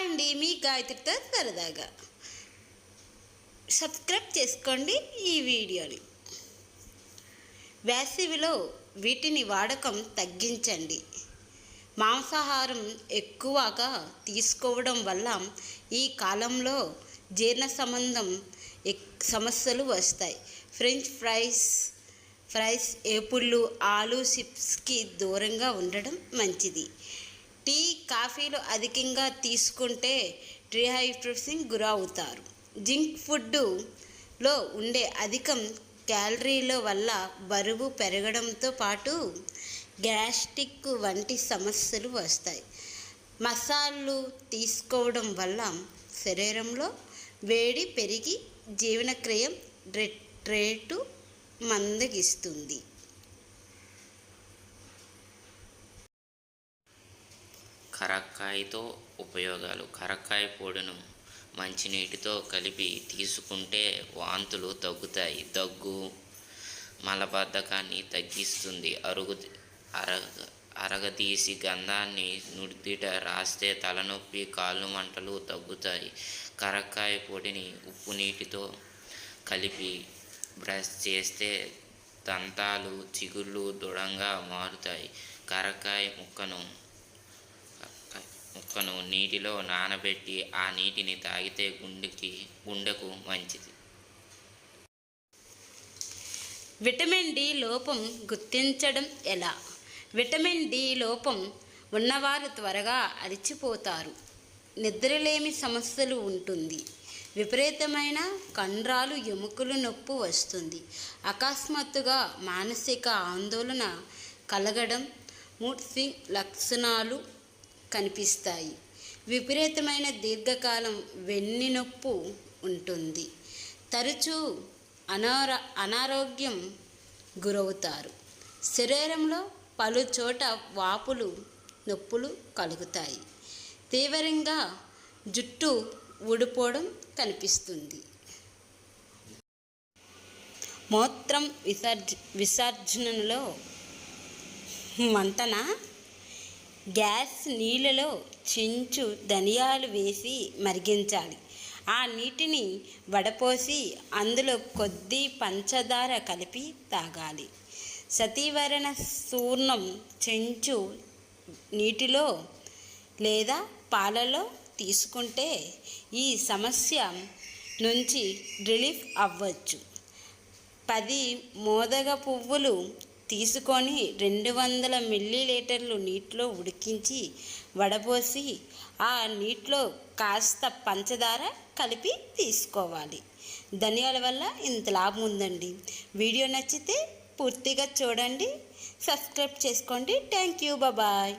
Hi అండి మీ గాయత్రితో సరదాగా subscribe చేసుకోండి ఈ వీడియోని. వేసవిలో వీటిని వాడకం తగ్గించండి. మాంసాహారం ఎక్కువగా తీసుకోవడం వల్ల ఈ కాలంలో జీర్ణ సంబంధం ఎక్ సమస్యలు వస్తాయి. ఫ్రెంచ్ ఫ్రైస్ ఫ్రైస్ ఏపుళ్ళు ఆలు చిప్స్కి దూరంగా ఉండడం మంచిది. టీ కాఫీలు అధికంగా తీసుకుంటే డిహైడ్రేషన్ గురవుతారు. జింక్ ఫుడ్లో ఉండే అధికం క్యాలరీల వల్ల బరువు పెరగడంతో పాటు గ్యాస్ట్రిక్ వంటి సమస్యలు వస్తాయి. మసాలాలు తీసుకోవడం వల్ల శరీరంలో వేడి పెరిగి జీవనక్రియం రేటు మందగిస్తుంది. కరక్కాయతో ఉపయోగాలు. కరక్కాయ పొడిను మంచినీటితో కలిపి తీసుకుంటే వాంతులు తగ్గుతాయి. దగ్గు మలబద్ధకాన్ని తగ్గిస్తుంది. అరుగు అరగ అరగదీసి గంధాన్ని నుడిదిట రాస్తే తలనొప్పి కాళ్ళు మంటలు తగ్గుతాయి. కరక్కాయ పొడిని ఉప్పు నీటితో కలిపి బ్రష్ చేస్తే దంతాలు చిగుళ్ళు దృఢంగా మారుతాయి. కరక్కాయ ముక్కను ముక్కను నీటిలో నానబెట్టి ఆ నీటిని తాగితే గుండెకి గుండెకు మంచిది. విటమిన్ డి లోపం గుర్తించడం ఎలా? విటమిన్ డి లోపం ఉన్నవారు త్వరగా అరిచిపోతారు. నిద్రలేమి సమస్యలు ఉంటుంది. విపరీతమైన కండ్రాలు ఎముకలు నొప్పి వస్తుంది. అకస్మాత్తుగా మానసిక ఆందోళన కలగడం మూడ్ స్వింగ్ లక్షణాలు కనిపిస్తాయి. విపరీతమైన దీర్ఘకాలం వెన్ను నొప్పు ఉంటుంది. తరచూ అనార అనారోగ్యం గురవుతారు. శరీరంలో పలు చోట వాపులు నొప్పులు కలుగుతాయి. తీవ్రంగా జుట్టు ఊడిపోవడం కనిపిస్తుంది. మూత్రం విసర్జ విసర్జనలో వంటన గ్యాస్ నీళ్ళలో చెంచు ధనియాలు వేసి మరిగించాలి. ఆ నీటిని వడపోసి అందులో కొద్ది పంచదార కలిపి తాగాలి. సతీవరణ చూర్ణం చెంచు నీటిలో లేదా పాలలో తీసుకుంటే ఈ సమస్య నుంచి రిలీఫ్ అవ్వచ్చు. పది మోదగ పువ్వులు తీసుకొని రెండు వందల మిల్లీలీటర్లు నీటిలో ఉడికించి వడపోసి ఆ నీటిలో కాస్త పంచదార కలిపి తీసుకోవాలి. ధనియాల వల్ల ఇంత లాభం ఉందండి. వీడియో నచ్చితే పూర్తిగా చూడండి. సబ్స్క్రైబ్ చేసుకోండి. Thank you. బాయ్.